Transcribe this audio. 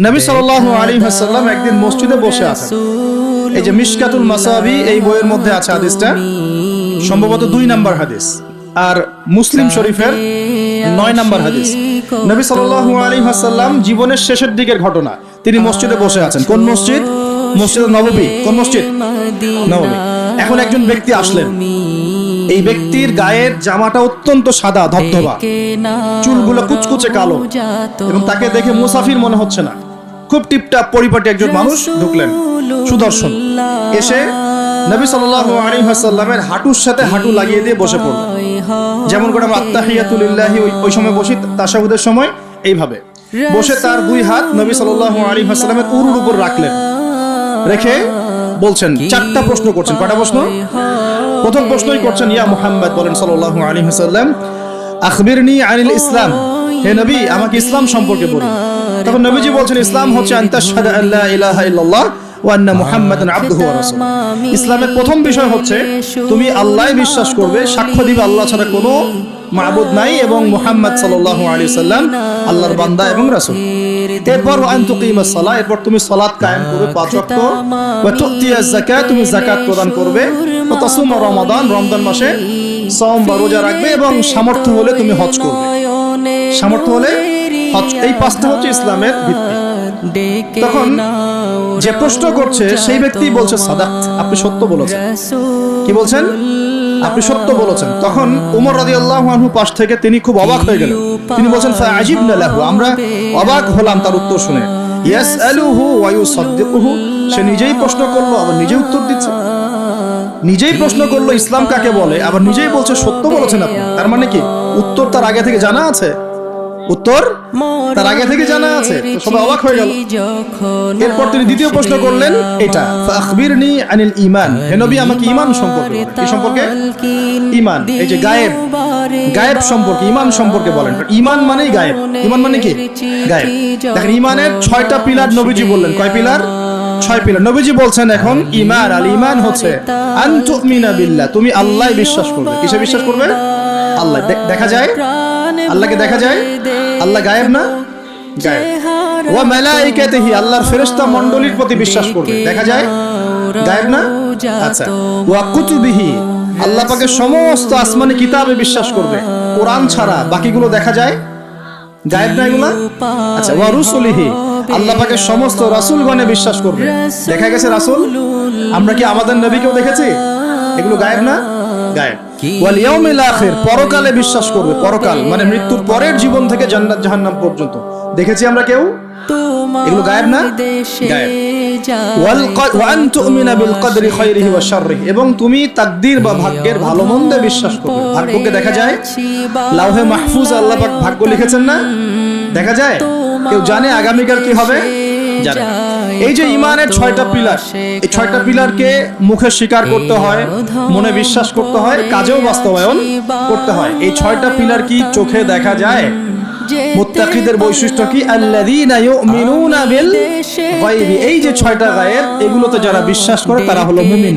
নবী সাল্লাল্লাহু আলাইহি ওয়াসাল্লাম একদিন মসজিদে বসে আছেন। এই যে মিশকাতুল মাসাবি এই বইয়ের মধ্যে আছে হাদিসটা। সম্ভবত দুই নাম্বার হাদিস। আর মুসলিম শরীফের নয় নাম্বার হাদিস। নবী সাল্লাল্লাহু আলাইহি ওয়াসাল্লাম জীবনের শেষের দিকের ঘটনা। তিনি মসজিদে বসে আছেন। কোন মসজিদ? মসজিদ নববী। কোন মসজিদ? নববী। এখন একজন ব্যক্তি আসলেন। এই ব্যক্তির গায়ের জামাটা অত্যন্ত সাদা, ধবধবা। চুলগুলো কুচকুচে কালো। এবং তাকে দেখে মুসাফির মনে হচ্ছে না। খুব টিপটাপ পরিপাটি একজন মানুষ ঢুকলেন। সুদর্শন। এসে নবী সাল্লাল্লাহু আলাইহি ওয়াসাল্লামের হাঁটুর সাথে হাঁটু লাগিয়ে দিয়ে বসে পড়ল। যেমন করে আমরা আত্তাহিয়াতুলিল্লাহি ওই- সময় বসি, তাশাহুদের সময় এইভাবে। বসে তার দুই হাত নবী সাল্লাল্লাহু আলাইহি ওয়াসাল্লামের উরুর উপর রাখলেন। রেখে বলছেন, চারটা প্রশ্ন করছেন। কয়টা প্রশ্ন? প্রথম প্রশ্নই করছেন, ইয়া মুহাম্মদ, বলেন সাল্লাল্লাহু আলাইহি ওয়াসাল্লাম, আখবিরনি আনিল ইসলাম। হে নবী, আমাকে ইসলাম সম্পর্কে বলুন। তখন নবীজি বলছেন ইসলাম হচ্ছে আনতাশহাদা আল্লা ইলাহা ইল্লাল্লাহ ওয়া মুহাম্মাদান আবদুহু ওয়া রাসূলুহু. ইসলামের প্রথম বিষয় হচ্ছে তুমি আল্লাহ বিশ্বাস করবে সাক্ষ্য দিবে আল্লাহ ছাড়া কোনো মাবুদ নাই এবং মুহাম্মদ সাল্লাল্লাহু আলাইহি সাল্লাম আল্লাহর বান্দা এবং রাসূল। এরপর আন তুকিমাস সালাহ এরপর তুমি সালাত কায়েম করবে পাঁচ ওয়াক্ত। ওয়া তুতিয়াজ যাকাত তুমি যাকাত প্রদান করবে। ওয়া তাসুমা রমাদান রমজান মাসে সওম বা রোজা রাখবে এবং সামর্থ্য হলে তুমি হজ করবে। সামর্থ্য হলে হজ এই পাঁচটা হচ্ছে ইসলামের ভিত্তি। তখন যে প্রশ্ন করছে সেই ব্যক্তি বলছে সাদাক আপনি সত্য বলেছেন। কি বলছেন? আপনি সত্য বলেছেন। তখন উমর রাদিয়াল্লাহু আনহু পাশ থেকে তিনি খুব অবাক হয়ে গেলেন। তিনি বলছেন ফাআজিবনা লাহু। আমরা অবাক হলাম তার উত্তর শুনে। ইয়াসআলুহু ওয়া ইউসাদ্দিকুহু। সে নিজেই প্রশ্ন করল আবার নিজেই উত্তর দিচ্ছে। নিজেই প্রশ্ন করল ইসলাম কাকে বলে? আবার নিজেই বলছে সত্য বলেছেন আপনি। তার মানে কি? উত্তর তার আগে থেকে জানা আছে? উত্তর তার আগে থেকে জানা আছে সবাই অবাক হয়ে গেল। এরপর তিনি দ্বিতীয় প্রশ্ন করলেন এটা ফাখবিরনি আনিল ঈমান? হে নবী আমাকে ঈমান সম্পর্কে কি সম্পর্কে? ঈমান। এই যে গায়েব গায়েব সম্পর্কে ঈমান সম্পর্কে বলেন। ঈমান মানেই গায়েব। ঈমান মানে কি? গায়েব। দেখেন ঈমানের ছয়টা পিলার নবীজি বললেন। কয় পিলার? ছয় পিলার। নবীজি বলছেন এখন ঈমান আল ঈমান হচ্ছে আন তুমিনা বিল্লাহ। তুমি আল্লাহ বিশ্বাস করবে। কিসে বিশ্বাস করবে? আল্লাহ। দেখা যায়? আল্লাহকে দেখা যায়? আল্লাহ গায়েব না? গায়েব। আল্লাহর ফেরেশতা মণ্ডলীর প্রতি বিশ্বাস করবে। দেখা যায়? গায়েব না? আচ্ছা। ওয়া কুতুবিহি, আল্লাহ সমস্ত আসমানি কিতাবে বিশ্বাস করবে। কোরআন ছাড়া বাকিগুলো দেখা যায়? গায়েব না এগুলা? আচ্ছা ওয়া রুসুলিহি, আল্লাহ পাকের সমস্ত রাসূলগণে বিশ্বাস করবে। দেখা গেছে রাসূল? আমরা কি আমাদের নবীকেও দেখেছি? এগুলো গায়েব না? গায়েব ওয়াল ইয়াউমিল আখির পরকালে বিশ্বাস করবে পরকাল মানে মৃত্যুর পরের জীবন থেকে জান্নাত জাহান্নাম পর্যন্ত। দেখেছি আমরা কেউ? এগুলো গায়েব না? গায়েব। ওয়াল ক- ওয়া আন তুমিনা বিল কদরি খাইরিহি ওয়া শাররিহি এবং তুমি তাকদীর বা ভাগ্যের ভালো মন্দে বিশ্বাস করবে। ভাগ্যকে দেখা যায়? লাউহে মাহফুজ আল্লাহ পাক ভাগ্য লিখেছেন না? দেখা যায়? কেউ জানে আগামীকাল কি হবে? না। এই যে ইমানের ছয়টা পিলার এই ছয়টা পিলারকে মুখে স্বীকার করতে হয় মনে বিশ্বাস করতে হয় কাজেও বাস্তবায়ন করতে হয়। এই ছয়টা পিলার কি চোখে দেখা যায়? মুত্তাকিদের বৈশিষ্ট্য কি? আল্লাযীনা ইউমিনুনা বিল গায়বি। এই যে ছয়টা গায়েব এগুলোতে যারা বিশ্বাস করে তারা হলো মুমিন।